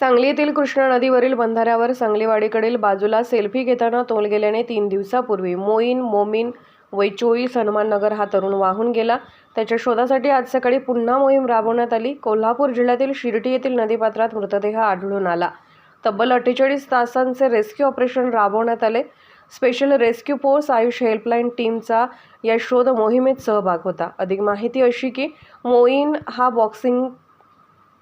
सांगली येथील कृष्णा नदीवरील बंधाऱ्यावर सांगलीवाडीकडील बाजूला सेल्फी घेताना तोल गेल्याने तीन दिवसापूर्वी मोईन मोमीन वैचोई सन्माननगर हा तरुण वाहून गेला. त्याच्या शोधासाठी आज सकाळी पुन्हा मोहीम राबवण्यात आली. कोल्हापूर जिल्ह्यातील शिर्डी येथील नदीपात्रात मृतदेह आढळून आला. तब्बल अठ्ठेचाळीस तासांचे रेस्क्यू ऑपरेशन राबवण्यात आले. Special rescue force Ayush helpline टीमचा या शोध मोहिमेत सहभाग होता. अधिक माहिती अशी की मोईन हा बॉक्सिंग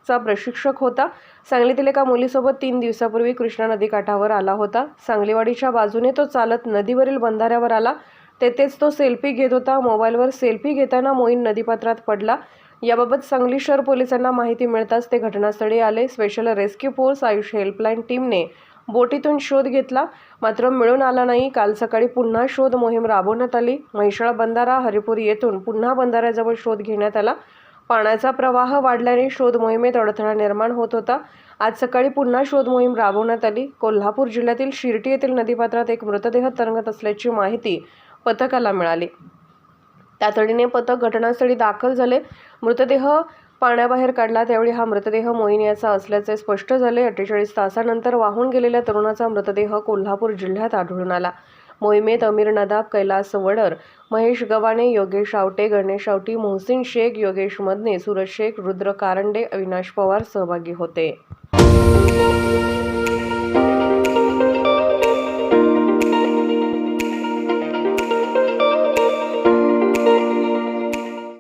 चा प्रशिक्षक होता. सांगलीतील एका मुलीसोबत तीन दिवसापूर्वी कृष्णा नदीकाठावर आला होता. सांगलीवाडीच्या बाजूने तो चालत नदीवरील बंधाऱ्यावर आला. तेथेच तो सेल्फी घेत होता. मोबाईलवर सेल्फी घेताना मोईन नदीपात्रात पडला. याबाबत सांगली शहर पोलिसांना माहिती मिळताच ते घटनास्थळी आले. Special rescue force Ayush helpline टीमने बोटीतून शोध घेतला. मात्र मिळून आला नाही. काल सकाळी पुन्हा शोध मोहीम राबवण्यात आली. म्हैसाळ बंधारा हरिपूर येथून पुन्हा बंधाऱ्याजवळ शोध घेण्यात आला. पाण्याचा प्रवाह वाढल्याने शोध मोहिमेत अडथळा निर्माण होत होता. आज सकाळी पुन्हा शोध मोहीम राबवण्यात आली. कोल्हापूर जिल्ह्यातील शिर्टी येथील नदीपात्रात एक मृतदेह तरंगत असल्याची माहिती पथकाला मिळाली. तातडीने पथक घटनास्थळी दाखल झाले. मृतदेह पाण्याबाहेर काढला. त्यावेळी हा मृतदेह मोहिनी याचा असल्याचे स्पष्ट झाले. अठ्ठेचाळीस तासानंतर वाहून गेलेल्या तरुणाचा मृतदेह कोल्हापूर जिल्ह्यात आढळून आला. मोहिमेत अमीर नदाब कैलास वडर महेश गवाणे योगेश आवटे गणेश आवटी मोहसिन शेख योगेश मदने सूरज शेख रुद्र कारंडे अविनाश पवार सहभागी होते.